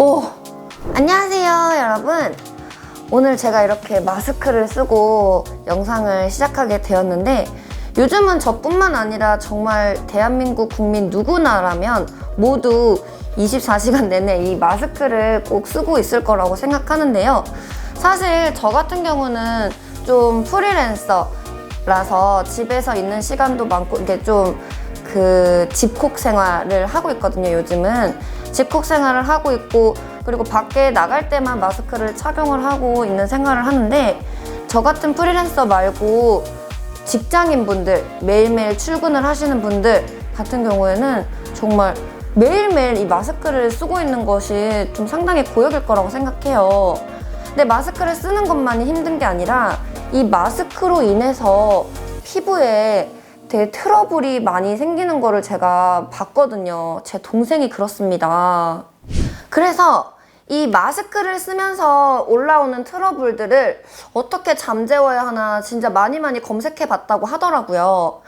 오, 안녕하세요, 여러분. 오늘 제가 이렇게 마스크를 쓰고 영상을 시작하게 되었는데 요즘은 저뿐만 아니라 정말 대한민국 국민 누구나라면 모두 24시간 내내 이 마스크를 꼭 쓰고 있을 거라고 생각하는데요. 사실 저 같은 경우는 좀 프리랜서라서 집에서 있는 시간도 많고 이게 좀 그 집콕 생활을 하고 있거든요, 요즘은. 집콕 생활을 하고 있고 그리고 밖에 나갈 때만 마스크를 착용을 하고 있는 생활을 하는데 저 같은 프리랜서 말고 직장인 분들 매일매일 출근을 하시는 분들 같은 경우에는 정말 매일매일 이 마스크를 쓰고 있는 것이 좀 상당히 고역일 거라고 생각해요. 근데 마스크를 쓰는 것만이 힘든 게 아니라 이 마스크로 인해서 피부에 되게 트러블이 많이 생기는 거를 제가 봤거든요. 제 동생이 그렇습니다. 그래서 이 마스크를 쓰면서 올라오는 트러블들을 어떻게 잠재워야 하나 진짜 많이 많이 검색해 봤다고 하더라고요.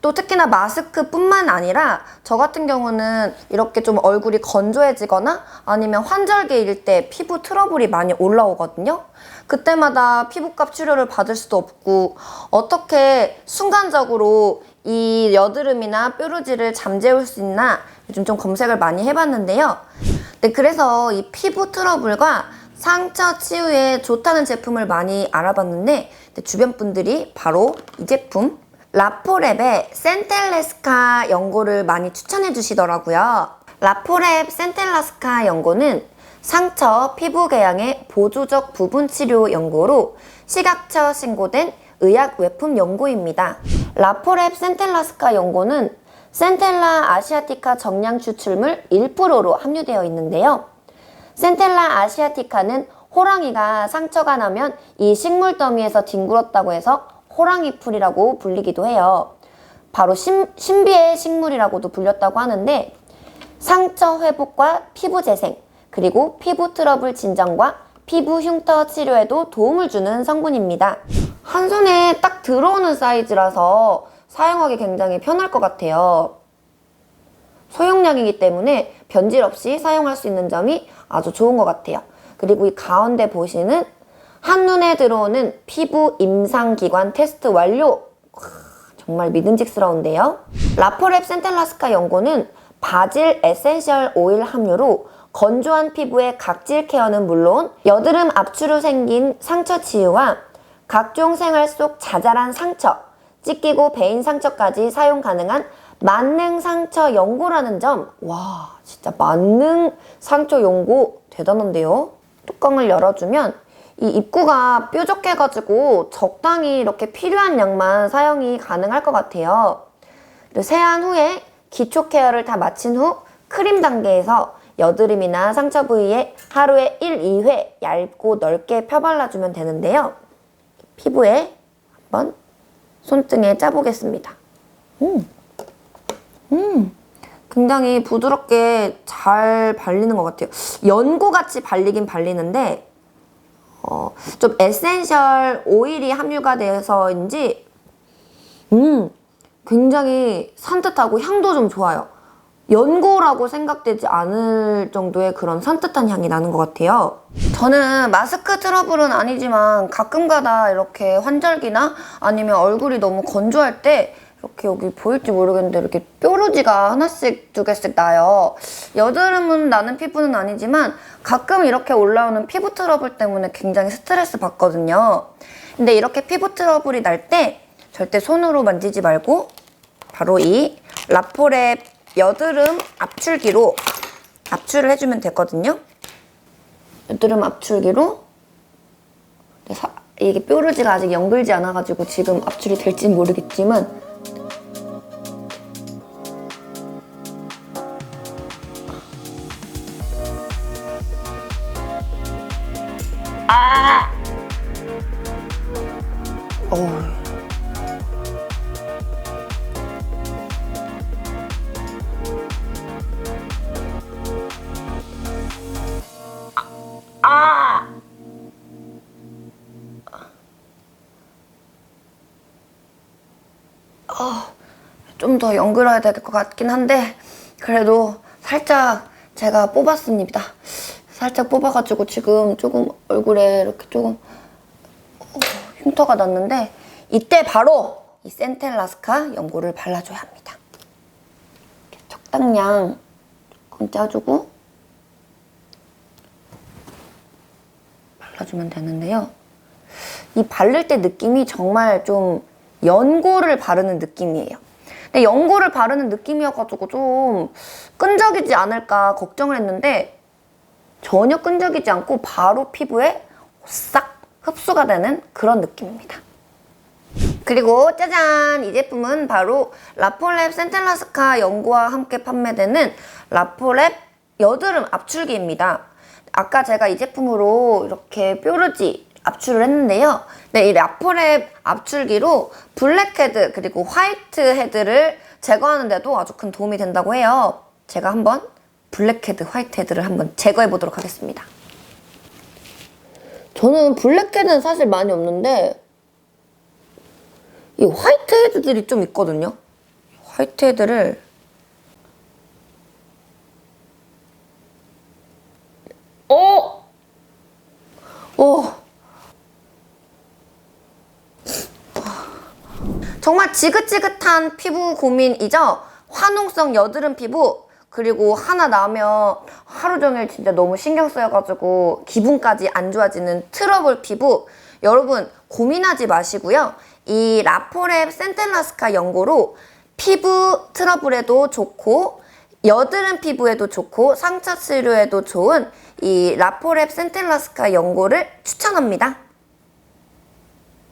또 특히나 마스크뿐만 아니라 저 같은 경우는 이렇게 좀 얼굴이 건조해지거나 아니면 환절기일 때 피부 트러블이 많이 올라오거든요. 그때마다 피부과 치료를 받을 수도 없고 어떻게 순간적으로 이 여드름이나 뾰루지를 잠재울 수 있나 요즘 좀 검색을 많이 해봤는데요. 네, 그래서 이 피부 트러블과 상처 치유에 좋다는 제품을 많이 알아봤는데 네, 주변 분들이 바로 이 제품 라포랩의 센텔레스카 연고를 많이 추천해 주시더라고요. 라포랩 센텔라스카 연고는 상처, 피부 개양의 보조적 부분 치료 연고로 시각처 신고된 의약 외품 연고입니다. 라포랩 센텔라스카 연고는 센텔라 아시아티카 정량 추출물 1%로 함유되어 있는데요. 센텔라 아시아티카는 호랑이가 상처가 나면 이 식물 더미에서 뒹굴었다고 해서 호랑이 풀이라고 불리기도 해요. 바로 신, 신비의 식물이라고도 불렸다고 하는데 상처 회복과 피부 재생, 그리고 피부 트러블 진정과 피부 흉터 치료에도 도움을 주는 성분입니다. 한 손에 딱 들어오는 사이즈라서 사용하기 굉장히 편할 것 같아요. 소용량이기 때문에 변질 없이 사용할 수 있는 점이 아주 좋은 것 같아요. 그리고 이 가운데 보시는 한눈에 들어오는 피부 임상기관 테스트 완료. 정말 믿음직스러운데요. 라포랩 센텔라스카 연고는 바질 에센셜 오일 함유로 건조한 피부의 각질 케어는 물론 여드름 압출로 생긴 상처 치유와 각종 생활 속 자잘한 상처, 찢기고 베인 상처까지 사용 가능한 만능 상처 연고라는 점. 와, 진짜 만능 상처 연고 대단한데요? 뚜껑을 열어주면 이 입구가 뾰족해가지고 적당히 이렇게 필요한 양만 사용이 가능할 것 같아요. 그리고 세안 후에 기초 케어를 다 마친 후 크림 단계에서 여드름이나 상처 부위에 하루에 1, 2회 얇고 넓게 펴발라주면 되는데요. 피부에 한번 손등에 짜보겠습니다. 음, 음, 굉장히 부드럽게 잘 발리는 것 같아요. 연고같이 발리긴 발리는데 어, 좀 에센셜 오일이 함유가 돼서인지 음 굉장히 산뜻하고 향도 좀 좋아요. 연고라고 생각되지 않을 정도의 그런 산뜻한 향이 나는 것 같아요. 저는 마스크 트러블은 아니지만 가끔가다 이렇게 환절기나 아니면 얼굴이 너무 건조할 때 이렇게 여기 보일지 모르겠는데 이렇게 뾰루지가 하나씩 두 개씩 나요. 여드름은 나는 피부는 아니지만 가끔 이렇게 올라오는 피부 트러블 때문에 굉장히 스트레스 받거든요. 근데 이렇게 피부 트러블이 날 때 절대 손으로 만지지 말고 바로 이 라포랩 여드름 압출기로 압출을 해주면 되거든요. 여드름 압출기로 사- 이게 뾰루지가 아직 연글지 않아가지고 지금 압출이 될지 모르겠지만 아! 좀 더 연글어야 될 것 같긴 한데 그래도 살짝 제가 뽑았습니다. 살짝 뽑아가지고 지금 조금 얼굴에 이렇게 조금 어, 흉터가 났는데 이때 바로 이 센텔라스카 연고를 발라줘야 합니다. 적당량 조금 짜주고 발라주면 되는데요. 이 바를 때 느낌이 정말 좀 연고를 바르는 느낌이에요. 근데 연고를 바르는 느낌이어가지고 좀 끈적이지 않을까 걱정을 했는데 전혀 끈적이지 않고 바로 피부에 싹 흡수가 되는 그런 느낌입니다. 그리고 짜잔! 이 제품은 바로 라폴랩 센텔라스카 연고와 함께 판매되는 라폴랩 여드름 압출기입니다. 아까 제가 이 제품으로 이렇게 뾰루지 압출을 했는데요. 네, 이 라폴랩 압출기로 블랙헤드 그리고 화이트 헤드를 제거하는데도 아주 큰 도움이 된다고 해요. 제가 한번 블랙헤드, 화이트 헤드를 한번 제거해 보도록 하겠습니다. 저는 블랙헤드는 사실 많이 없는데 이 화이트 헤드들이 좀 있거든요. 화이트 헤드를 어! 오! 정말 지긋지긋한 피부 고민이죠? 화농성 여드름 피부 그리고 하나 나면 하루 종일 진짜 너무 신경 쓰여가지고 기분까지 안 좋아지는 트러블 피부. 여러분 고민하지 마시고요. 이 라포랩 센텔라스카 연고로 피부 트러블에도 좋고 여드름 피부에도 좋고 상처 치료에도 좋은 이 라포랩 센텔라스카 연고를 추천합니다